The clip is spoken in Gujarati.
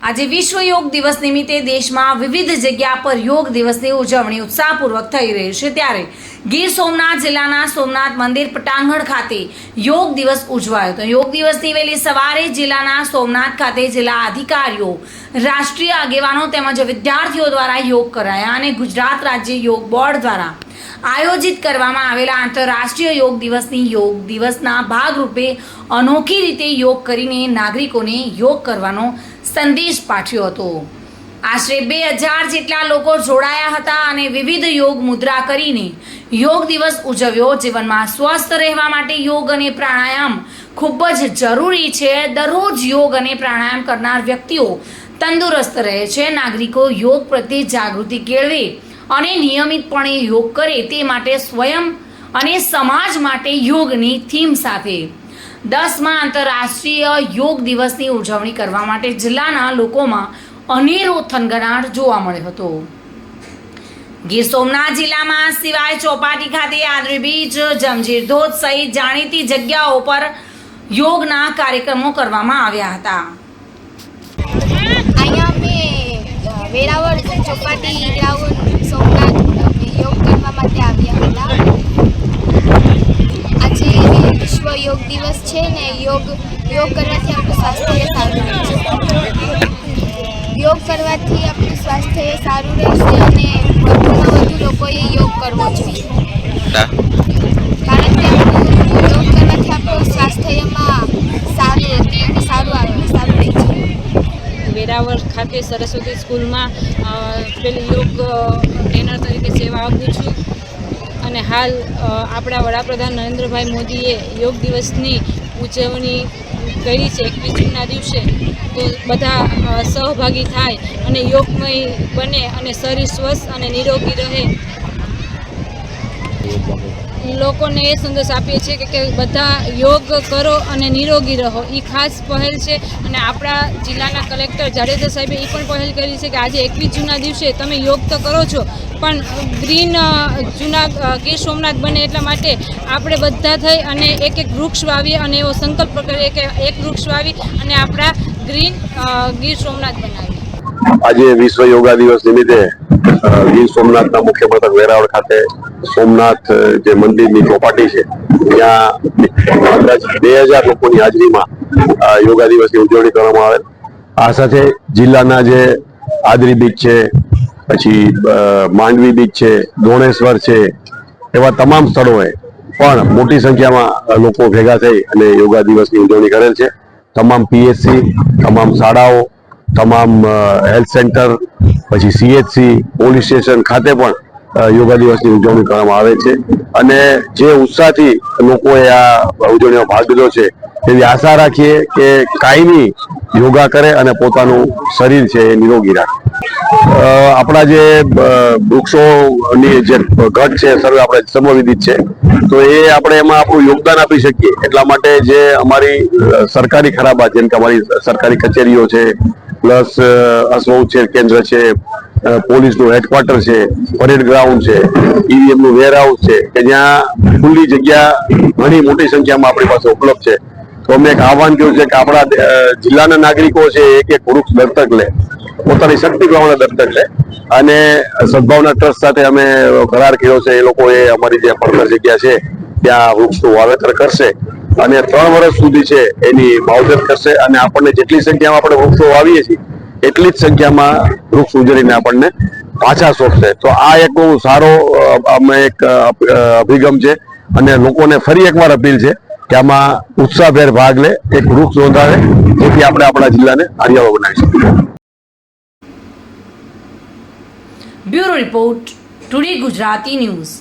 આજે વિશ્વ યોગ દિવસ નિમિત્તે દેશમાં વિવિધ જગ્યા પર યોગ દિવસની ઉજવણી ઉત્સાહપૂર્વક થઈ રહી છે ત્યારે ગીર સોમનાથ જિલ્લાના સોમનાથ મંદિર પટાંગણ ખાતે યોગ દિવસ ઉજવાયો હતો. યોગ દિવસની વહેલી સવારે જિલ્લાના સોમનાથ ખાતે જિલ્લા અધિકારીઓ, રાષ્ટ્રીય આગેવાનો તેમજ વિદ્યાર્થીઓ દ્વારા યોગ કરાયા અને ગુજરાત રાજ્ય યોગ બોર્ડ દ્વારા આયોજિત કરવામાં આવેલા આંતરરાષ્ટ્રીય યોગ દિવસની યોગ દિવસના ભાગરૂપે અનોખી રીતે યોગ કરીને નાગરિકોને યોગ કરવાનો સંદેશ પાઠવ્યો હતો. આશરે બે હજાર જેટલા લોકો જોડાયા હતા અને વિવિધ યોગ મુદ્રા કરીને યોગ દિવસ ઉજવ્યો, જીવનમાં સ્વસ્થ રહેવા માટે યોગ અને પ્રાણાયામ ખૂબ જ જરૂરી છે. દરરોજ યોગ અને પ્રાણાયામ કરનાર વ્યક્તિઓ તંદુરસ્ત રહે છે. નાગરિકો યોગ પ્રત્યે જાગૃતિ કેળવે. અને નિયમિતપણે યોગ કરે તે માટે સ્વયં અને સમાજ માટે યોગની થીમ સાથે. દસમાં આંતરરાષ્ટ્રીય યોગ દિવસની ઉજવણી કરવા માટે જિલ્લાના લોકોમાં અનેરો થનગનાટ જોવા મળ્યો હતો. ગીર સોમનાથ જિલ્લામાં સિવાય ચોપાટી ખાતે આદરી બીચ જમજીર ધોધ સહિત જાણીતી જગ્યાઓ પર યોગના કાર્યક્રમો કરવામાં આવ્યા હતા. અહીંયા અમે વેરાવળ ચોપાટી ગ્રાઉન્ડ યોગ કરવા માટે આવ્યા આજે વિશ્વ યોગ દિવસ છે ને યોગ યોગ કરવાથી આપણું સ્વાસ્થ્ય સારું રહેશે યોગ કરવાથી આપણું સ્વાસ્થ્ય સારું રહેશે અને વધુ લોકોએ યોગ કરવો જોઈએ કારણ કે આપણું યોગ કરવાથી આપણું સ્વાસ્થ્યમાં સારું સારું આવે સારું રહે છે ખાતે સરસ્વતી સ્કૂલમાં પેલી યોગ ટ્રેનર તરીકે સેવા આપું છું. અને હાલ આપણા વડાપ્રધાન નરેન્દ્રભાઈ મોદીએ યોગ દિવસની ઉજવણી કરી છે એકવીસ જૂનના દિવસે. તો બધા સહભાગી થાય અને યોગમય બને અને શરીર સ્વસ્થ અને નિરોગી રહે. લોકોને એ સંદેશ આપીએ છીએ કે બધા યોગ કરો અને નિરોગી રહો. એ ખાસ પહેલ છે અને આપણા જિલ્લાના કલેક્ટર જાડેજા સાહેબે એ પણ પહેલ કરી છે કે આજે એકવીસ જૂનના દિવસે તમે યોગ તો કરો છો, પણ ગ્રીન જૂના ગીર સોમનાથ બને એટલા માટે આપણે બધા થઈ અને એક એક વૃક્ષ વાવીએ અને એવો સંકલ્પ કરીએ કે એક વૃક્ષ વાવી અને આપણા ગ્રીન ગીર સોમનાથ બનાવીએ. આજે વિશ્વ યોગા દિવસ નિમિત્તે ગીર સોમનાથના મુખ્ય મથક વેરાવળ ખાતે સોમનાથ જે મંદિરની ચોપાટી છે, ત્યાં બે હજાર લોકોની હાજરીમાં યોગા દિવસની ઉજવણી કરવામાં આવે આ સાથે જિલ્લાના જે આદરી બીચ છે, પછી માંડવી બીચ છે, ધોણેશ્વર છે, એવા તમામ સ્થળોએ પણ મોટી સંખ્યામાં લોકો ભેગા થઈ અને યોગા દિવસની ઉજવણી કરેલ છે. તમામ પીએચસી, તમામ શાળાઓ તમામ હેલ્થ સેન્ટર, પછી સીએચસી પોલીસ સ્ટેશન ખાતે પણ યોગા દિવસની ઉજવણી કરવામાં આવે છે. અને જે ઉત્સાહથી લોકોએ આ ઉજવણીમાં ભાગ લીધો છે, એવી આશા રાખીએ કે કાયમી યોગા કરે અને પોતાનું શરીર છે એ નિરોગી રાખે. આપણા જે વૃક્ષોની જે ઘટ છે, સર્વે આપણે સર્વવિદિત છે, તો એ આપણે એમાં આપણું યોગદાન આપી શકીએ. એટલા માટે જે અમારી સરકારી ખરાબા, જેમ કે અમારી સરકારી કચેરીઓ છે પ્લસ અશ્વઉછેર કેન્દ્ર છે પોલીસનું હેડક્વાર્ટર છે, પરેડ ગ્રાઉન્ડ છે, ઈવીએમનું વેરહાઉસ છે, કે જ્યાં ખુલ્લી જગ્યા, ઘણી મોટી સંખ્યામાં આપણી પાસે ઉપલબ્ધ છે. તો અમે એક આહવાન કર્યું છે કે આપણા જિલ્લાના નાગરિકો છે, એક એક વૃક્ષ દત્તક લે, પોતાની શક્તિ પ્રમાણે દત્તક લે. અને સદભાવના ટ્રસ્ટ સાથે અમે કરાર કર્યો છે, એ લોકોએ અમારી જે પડતર જગ્યા છે, ત્યાં વૃક્ષનું વાવેતર કરશે. અને ત્રણ વર્ષ સુધી છે, એની માવજત કરશે અને આપણને જેટલી સંખ્યામાં આપણે વૃક્ષો વાવીએ છીએ, એટલી જ સંખ્યામાં વૃક્ષ ઉજળીને આપણને પાછા સોંપશે. તો આ એક બહુ સારો અમે એક અભિગમ છે અને લોકોને ફરી એકવાર અપીલ છે કે આમાં ઉત્સાહભેર ભાગ લે, એક વૃક્ષ નોંધાવે, જેથી આપણે આપણા જિલ્લાને હરિયાળો બનાવી શકીએ. Bureau report, today Gujarati news.